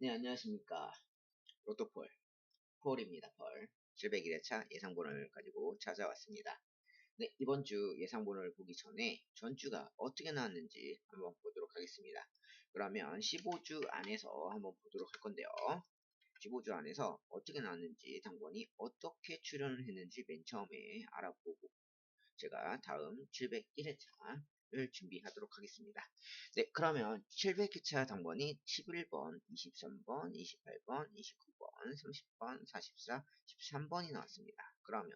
네, 안녕하십니까. 로또폴, 폴입니다, 폴. 701회차 예상본을 가지고 찾아왔습니다. 네, 이번 주 예상본을 보기 전에 전주가 어떻게 나왔는지 한번 보도록 하겠습니다. 그러면 15주 안에서 한번 보도록 할 건데요. 15주 안에서 어떻게 나왔는지 당번이 어떻게 출연을 했는지 맨 처음에 알아보고 제가 다음 701회차 을 준비하도록 하겠습니다. 네, 그러면 700회차 당번이 11번, 23번, 28번, 29번, 30번, 44, 13번이 나왔습니다. 그러면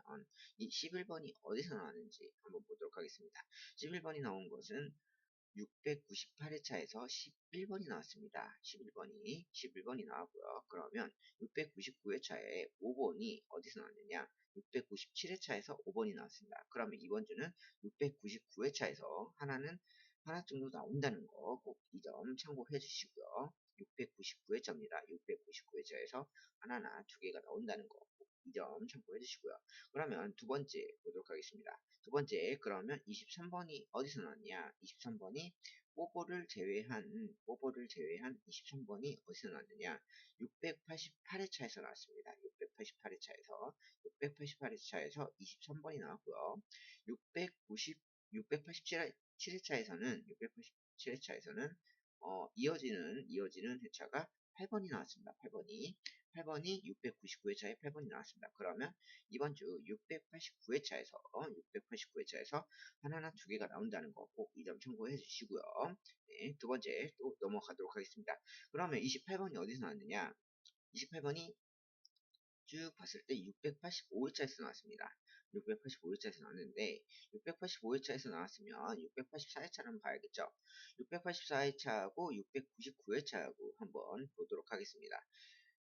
이 11번이 어디서 나왔는지 한번 보도록 하겠습니다. 11번이 나온 것은 698회차에서 11번이 나왔습니다. 11번이 11번이 나왔고요. 그러면 699회차에 5번이 어디서 나왔느냐? 697회차에서 5번이 나왔습니다. 그러면 이번 주는 699회차에서 하나는 하나 정도 나온다는 거 꼭 이 점 참고해 주시고요. 699회차입니다. 699회차에서 하나나 두 개가 나온다는 거 꼭 이 점 참고해 주시고요. 그러면 두 번째 보도록 하겠습니다. 두 번째 그러면 23번이 어디서 나왔냐? 23번이 뽀뽀를 제외한 뽀뽀를 제외한 23번이 어디서 나왔느냐? 688회차에서 나왔습니다. 688회차에서 688회차에서 23번이 나왔고요. 690 687회차에서는 687회차에서는 어, 이어지는 이어지는 회차가 8번이 나왔습니다. 8번이 8번이 699회차에 8번이 나왔습니다. 그러면 이번 주 689회차에서 689회차에서 하나나 두 개가 나온다는 거 꼭 이 점 참고해 주시고요. 네, 두 번째 또 넘어가도록 하겠습니다. 그러면 28번이 어디서 나왔느냐? 28번이 쭉 봤을 때 685회차에서 나왔습니다. 685회차에서 나왔는데 685회차에서 나왔으면 684회차를 봐야겠죠. 684회차하고 699회차하고 한번 보도록 하겠습니다.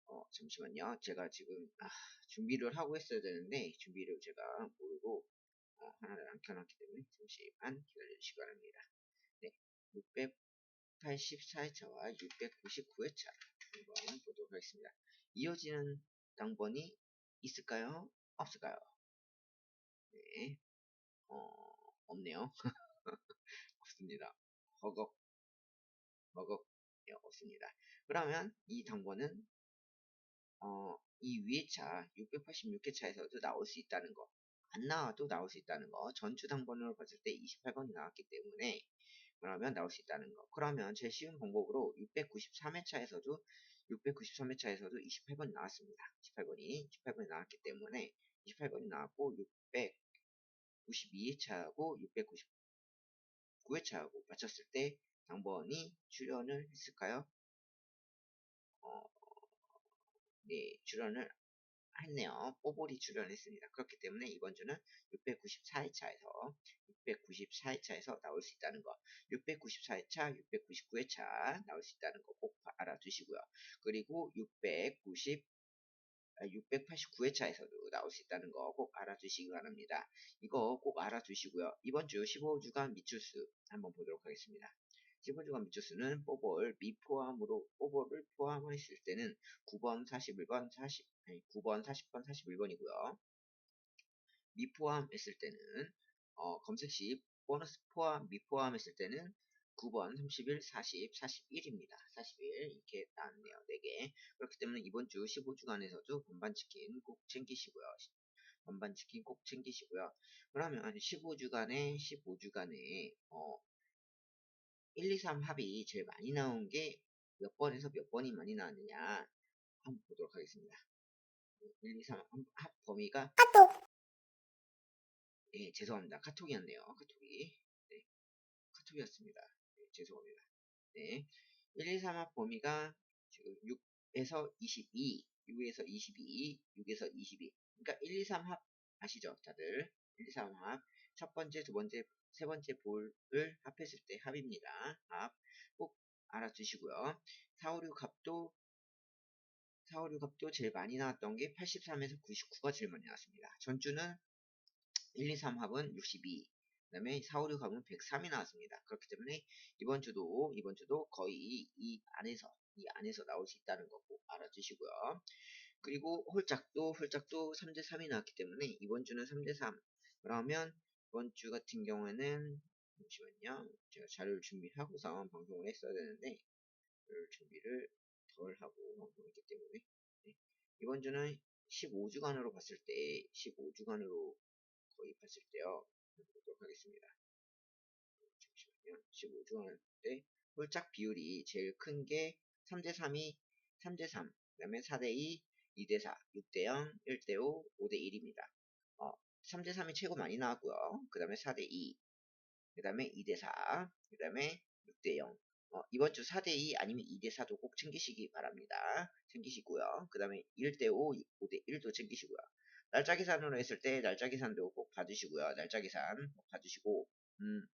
어, 잠시만요. 제가 지금 아, 준비를 하고 했어야 되는데 준비를 제가 모르고 어, 하나를 안 켜놨기 때문에 잠시만 기다려주시기 바랍니다. 네, 684회차와 699회차 한번 보도록 하겠습니다. 이어지는 당번이 있을까요? 없을까요? 네, 어, 없네요. 없습니다. 허걱, 허걱, 네, 없습니다. 그러면 이 당번은 어, 이 위에 차 686회 차에서도 나올 수 있다는 거. 안 나와도 나올 수 있다는 거. 전주 당번으로 봤을 때 28번이 나왔기 때문에 그러면 나올 수 있다는 거. 그러면 제일 쉬운 방법으로 693회 차에서도 693회 차에서도 28번이 나왔습니다. 28번이 28번이 나왔기 때문에 28번이 나왔고 692회 차하고 699회 차하고 맞췄을 때 당번이 출연을 했을까요? 어, 네, 출연을 했네요. 뽀볼이 출연했습니다. 그렇기 때문에 이번 주는 694회 차에서 694회차에서 나올 수 있다는 거 694회차, 699회차 나올 수 있다는 거 꼭 알아두시고요. 그리고 690 689회차에서도 나올 수 있다는 거 꼭 알아두시기 바랍니다. 이거 꼭 알아두시고요. 이번 주 15주간 미추수 한번 보도록 하겠습니다. 15주간 미추수는 뽀볼 미 포함으로 뽀볼을 포함했을 때는 9번, 41번, 40, 아니 9번, 40번, 41번이고요. 미 포함했을 때는 어, 검색 시 보너스 포함, 미 포함했을 때는 9번, 31, 40, 41입니다. 41 이렇게 나왔네요. 4개. 그렇기 때문에 이번 주 15주간에서도 반반 치킨 꼭 챙기시고요. 반반 치킨 꼭 챙기시고요. 그러면 15주간에 15주간에 어 1, 2, 3 합이 제일 많이 나온 게 몇 번에서 몇 번이 많이 나왔느냐 한번 보도록 하겠습니다. 1, 2, 3 합 범위가 예, 죄송합니다. 카톡이었네요. 카톡이 네, 카톡이었습니다. 네, 죄송합니다. 네, 1, 2, 3합 범위가 지금 6에서 22, 6에서 22, 6에서 22. 그러니까 1, 2, 3합 아시죠? 다들 1, 2, 3합 첫 번째, 두 번째, 세 번째 볼을 합했을 때 합입니다. 합 꼭 알아두시고요. 4, 5, 6 값도 4, 5, 6 값도 제일 많이 나왔던 게 83에서 99가 제일 많이 나왔습니다. 전주는 1, 2, 3 합은 62. 그 다음에 4, 5, 6 합은 103이 나왔습니다. 그렇기 때문에 이번 주도 이번 주도 거의 이 안에서 이 안에서 나올 수 있다는 거꼭 알아주시고요. 그리고 홀짝도 홀짝도 3대 3이 나왔기 때문에 이번 주는 3대 3. 그러면 이번 주 같은 경우에는 잠시만요. 제가 자료를 준비하고서 방송을 했어야 되는데 준비를 더덜 하고 있기 때문에 네. 이번 주는 15주간으로 봤을 때 15주간으로 봤을 때요 보도록 하겠습니다 잠시만요 15주간 때 홀짝 비율이 제일 큰 게 3대3이 3대3 그 다음에 4대2 2대4 6대0 1대5 5대1입니다 어, 3대3이 최고 많이 나왔고요 그 다음에 4대2 그 다음에 2대4 그 다음에 6대0 어, 이번 주 4대2 아니면 2대4도 꼭 챙기시기 바랍니다. 챙기시고요. 그 다음에 1대5, 5대1도 챙기시고요. 날짜 계산으로 했을 때 날짜 계산도 꼭 봐주시고요. 날짜 계산 꼭 봐주시고 음,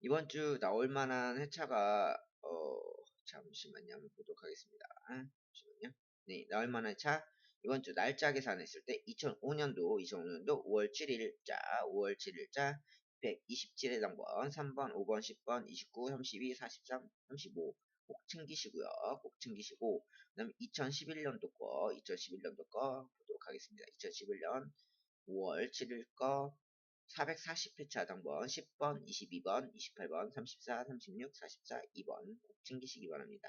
이번 주 나올 만한 회차가 어, 잠시만요. 한번 보도록 하겠습니다. 잠시만요. 네, 나올 만한 회차 이번 주 날짜 계산했을 때 2005년도 2005년도 5월 7일자 5월 7일자 127회 당번 3번, 5번, 10번, 29, 32, 43, 35 꼭 챙기시고요. 꼭 챙기시고 그 다음에 2011년도 거 2011년도 거 하겠습니다. 2011년 5월 7일 거 440회차 당번 10번, 22번, 28번, 34, 36, 44, 2번 꼭 챙기시기 바랍니다.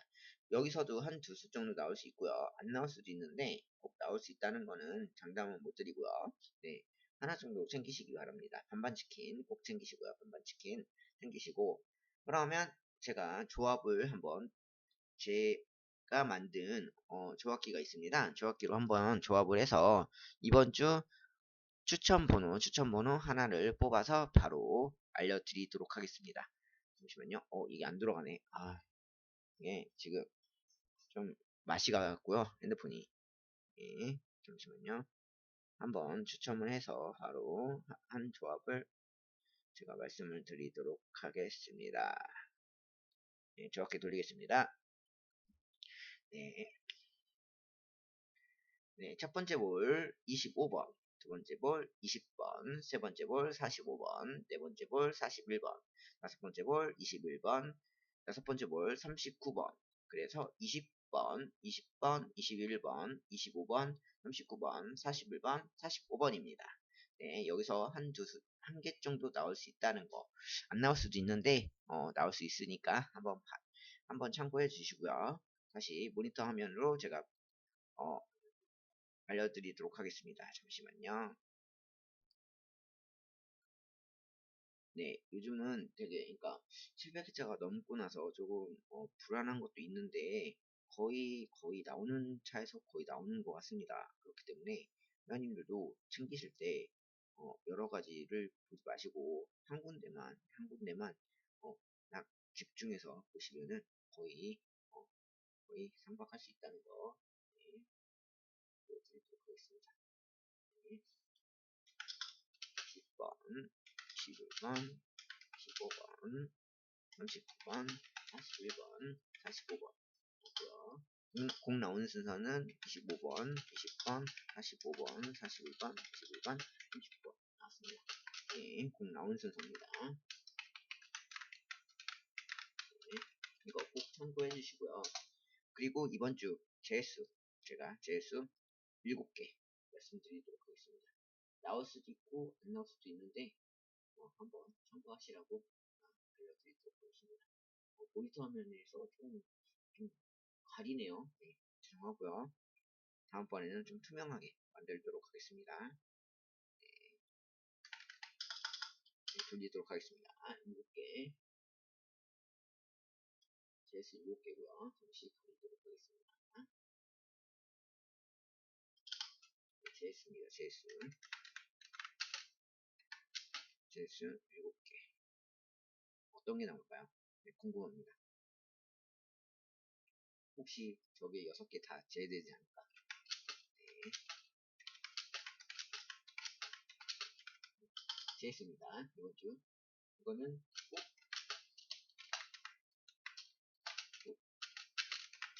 여기서도 한 두 수 정도 나올 수 있고요. 안 나올 수도 있는데 꼭 나올 수 있다는 거는 장담은 못 드리고요. 네. 하나 정도 챙기시기 바랍니다. 반반 치킨 꼭 챙기시고요. 반반 치킨 챙기시고 그러면 제가 조합을 한번 제 가 만든 어, 조합기가 있습니다. 조합기로 한번 조합을 해서 이번 주 추천 번호 추천 번호 하나를 뽑아서 바로 알려드리도록 하겠습니다. 잠시만요. 어 이게 안 들어가네. 아 이게 지금 좀 맛이 가갖고요 핸드폰이. 예, 잠시만요. 한번 추첨을 해서 바로 한 조합을 제가 말씀을 드리도록 하겠습니다. 네, 정확히 돌리겠습니다. 네. 네, 첫 번째 볼 25번, 두 번째 볼 20번, 세 번째 볼 45번, 네 번째 볼 41번, 다섯 번째 볼 21번, 여섯 번째 볼 39번. 그래서 20번, 20번, 21번, 25번, 39번, 41번, 45번입니다. 네, 여기서 한 두, 한개 정도 나올 수 있다는 거. 안 나올 수도 있는데, 어, 나올 수 있으니까 한번, 한번 참고해 주시고요. 다시 모니터 화면으로 제가, 어, 알려드리도록 하겠습니다. 잠시만요. 네, 요즘은 되게, 그러니까 700회차가 넘고 나서 조금 어, 불안한 것도 있는데 거의 거의 나오는 차에서 거의 나오는 것 같습니다. 그렇기 때문에 회원님들도 챙기실 때 어, 여러 가지를 보지 마시고 한 군데만 한 군데만 어, 딱 집중해서 보시면은 거의 어, 거의 상박할 수 있다는 거 네, 보여드리도록 하겠습니다. 네. 10번, 11번, 15번, 39번, 41번, 45번 공 나오는 순서는 25번, 20번, 45번, 41번, 21번, 30번 나왔습니다. 네, 공 나온 순서입니다. 네, 이거 꼭 참고해 주시고요. 그리고 이번 주 제수 제가 제수 7개 말씀드리도록 하겠습니다. 나올 수도 있고 안 나올 수도 있는데 어, 한번 참고하시라고 알려드리도록 하겠습니다. 어, 모니터 화면에서 좀, 좀 가리네요. 네, 죄송하고요. 다음번에는 좀 투명하게 만들도록 하겠습니다. 네. 네, 돌리도록 하겠습니다. 7개. 제스 7개고요. 잠시 가리도록 하겠습니다. 네, 제스입니다. 제스. 제스 7개. 어떤 게 나올까요? 네, 궁금합니다. 혹시 저게 6개 다 제외되지 않을까? 네. 제했습니다. 이번 주. 이거는 꼭, 꼭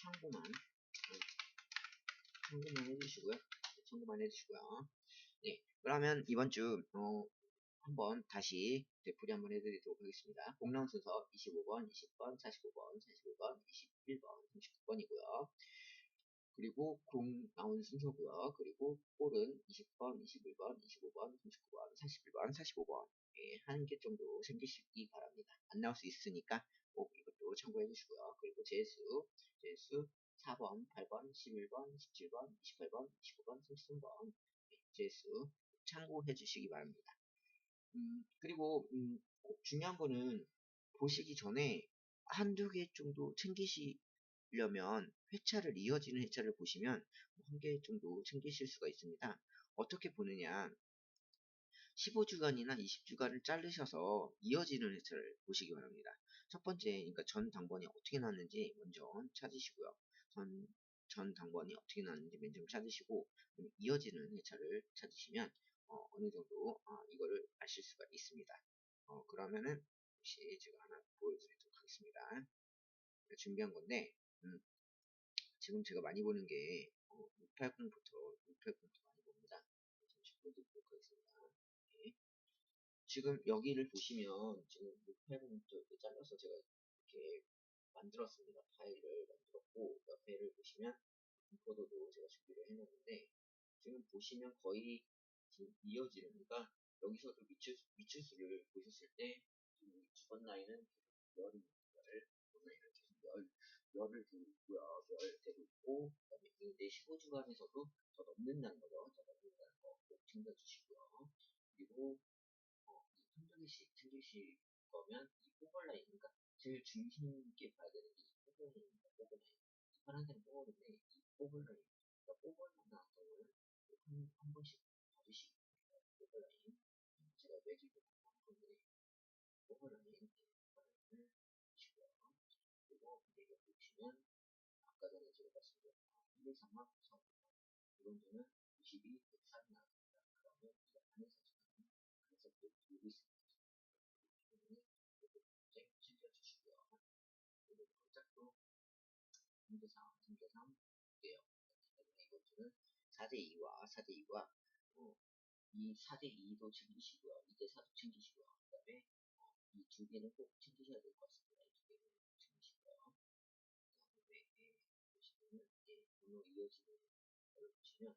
참고만, 참고만 해주시고요. 참고만 해주시고요. 네. 그러면 이번 주, 어, 한번 다시 되풀이 한번 해드리도록 하겠습니다. 공랑 순서 25번, 20번, 45번, 41번, 21번, 39번이고요. 그리고 공 나온 순서고요. 그리고 볼은 20번, 21번, 25번, 39번, 41번, 45번 예, 한개 정도 생기시기 바랍니다. 안 나올 수 있으니까 꼭 이것도 참고해 주시고요. 그리고 제수, 제수 4번, 8번, 11번, 17번, 28번, 29번, 33번 재수 참고해 주시기 바랍니다. 음, 그리고 음, 꼭 중요한 거는 보시기 전에 한두 개 정도 챙기시려면 회차를 이어지는 회차를 보시면 한 개 정도 챙기실 수가 있습니다. 어떻게 보느냐 15주간이나 20주간을 자르셔서 이어지는 회차를 보시기 바랍니다. 첫 번째, 그러니까 전 당번이 어떻게 나왔는지 먼저 찾으시고요. 전, 전 당번이 어떻게 나왔는지 맨 처음 찾으시고 이어지는 회차를 찾으시면 어, 느 정도 어, 이거를 아실 수가 있습니다. 어, 그러면은 혹시 제가 하나 보여드리도록 하겠습니다. 준비한 건데 음, 지금 제가 많이 보는 게 어, 680부터 680부터 많이 봅니다. 잠시 보여드리도록 하겠습니다. 네. 지금 여기를 보시면 지금 680부터 이렇게 잘라서 제가 이렇게 만들었습니다. 파일을 만들었고 옆에를 보시면 인포도도 제가 준비를 해놨는데 지금 보시면 거의 지금 이어지는 그러니까 여기서도 미추, 미추수를 보셨을 때 두번 라인은 열이 열, 두번 라인은 계속 열, 열을 두고 있고요. 열 되고 있고 그다음에 이때 15주간에서도 더 넘는다는 거죠. 더 넘는다는 거 꼭 챙겨주시고요. 그리고 어, 한두 개씩 챙기실 거면 이 포벌 라인 그러니까 제일 중심 있게 봐야 되는 게이 포벌 라인입니다. 포벌 라인. 이 파란색 포벌인데 이 포벌 라인 그러니까 나왔던 거는 한, 한 번씩 봐주시기 바랍니다. 포벌 라인 제가 매기고 한 건데 포벌 라인 라인을 보시고요. 그리고 이게 보시면 아까 전에 제가 말씀드렸던 123만 4 이번 주는 92, 103이 나왔습니다. 그러면 이 안에서 지금 안에서 또 돌고 있습니다. 챙겨주시고요. 그리고 깜짝도 3대3, 3대3 돼요. 때문에 이번 주는 4대2와 4대2와 어, 이 4대2도 챙기시고요. 2대4도 챙기시고요. 그 다음에 어, 이두 개는 꼭 챙기셔야 될 것 같습니다. 이 두 개는 꼭 챙기시고요. 그 다음에 예, 보시면은 예, 번호 이어지는 걸 보시면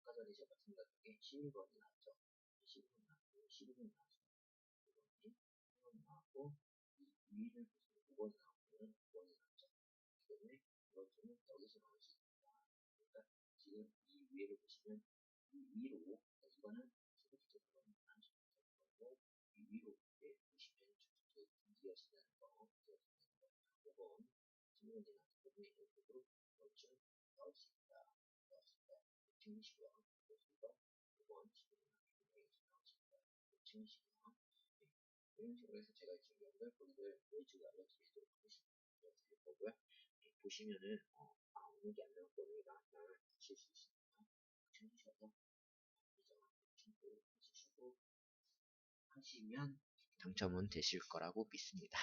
아까 전에 제가 말씀드렸던 게 11번이 나왔죠. 11번 나왔고 12번 나왔습니다. 5번이 1번이 나왔고 이 위를 보시면 5번이 나오고는 5번이 나왔죠. 그렇기 때문에 이번 주는 여기서 나올 수 있습니다. 그러니까 지금 이 위를 보시면 이 위로 이거는 초부터 들어가는 거고 이 위로 이렇게 보시면 초부터 이어진다는 거 이어진다는 거 5번 16번이 나왔기 때문에 여기도 원점 나올 수 있다. 나올 수 있다. 3번 5번 15번 나왔기 때문에 여기서 나올 수 있다. 네. 이런 식으로 해서 제가 지금 연결고리를 매주 알려드리도록 하겠습니다. 이렇게 보시면은 어, 아, 오늘 게안 나왔거든요. 나왔다 하실 수 있습니다. 챙기셔서 이점 참고해주시고 하시면 당첨은 되실 거라고 믿습니다.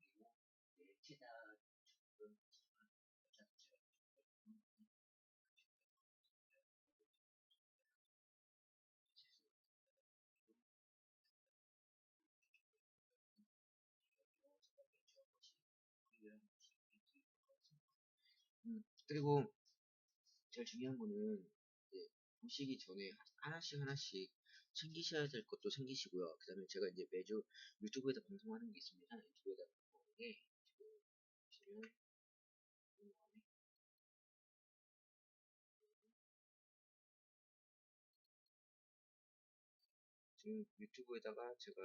그리고 네, 최다 음, 그리고 제일 중요한 거는 이제 보시기 전에 하나씩 하나씩 챙기셔야 될 것도 챙기시고요. 그 다음에 제가 이제 매주 유튜브에서 방송하는 게 있습니다. 유튜브에다 방송하는 게 지금 보시면 지금 유튜브에다가 제가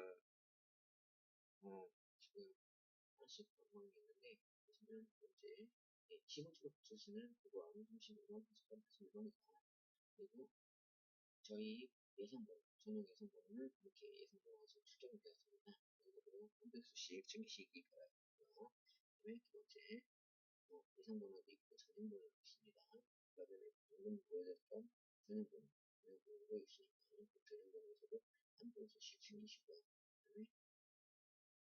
어 지금 하나씩 방송하는 게 있는데 보시면 현재 네, 15주로 붙여주는 그거 35번, 40번, 41번이다. 그리고 저희 예상번호, 전용 예상번호는 이렇게 예상번호가 지금 추정이 되었습니다. 이거도 한 백수씩 챙기시기 바라고요. 그 다음에 두 번째, 어, 예상번호도 있고 전용번호도 있습니다. 그러면 방금 보여드렸던 전용번호, 전용번호도 있으니까 그 전용번호에서도 한 백수씩 챙기시고요. 그 다음에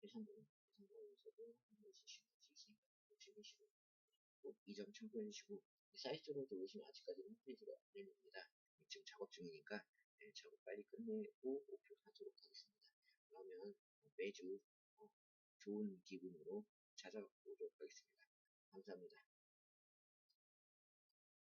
예상번호, 예상번호에서도 한 백수씩 할수 있으니까 꼭 챙기시고 꼭이점 참고해 주시고 사이트로 들어오시면 아직까지는 홈페이지가 안 열립니다. 지금 작업 중이니까 네, 작업 빨리 끝내고 오픈하도록 하겠습니다. 그러면 매주 어, 좋은 기분으로 찾아오도록 하겠습니다. 감사합니다.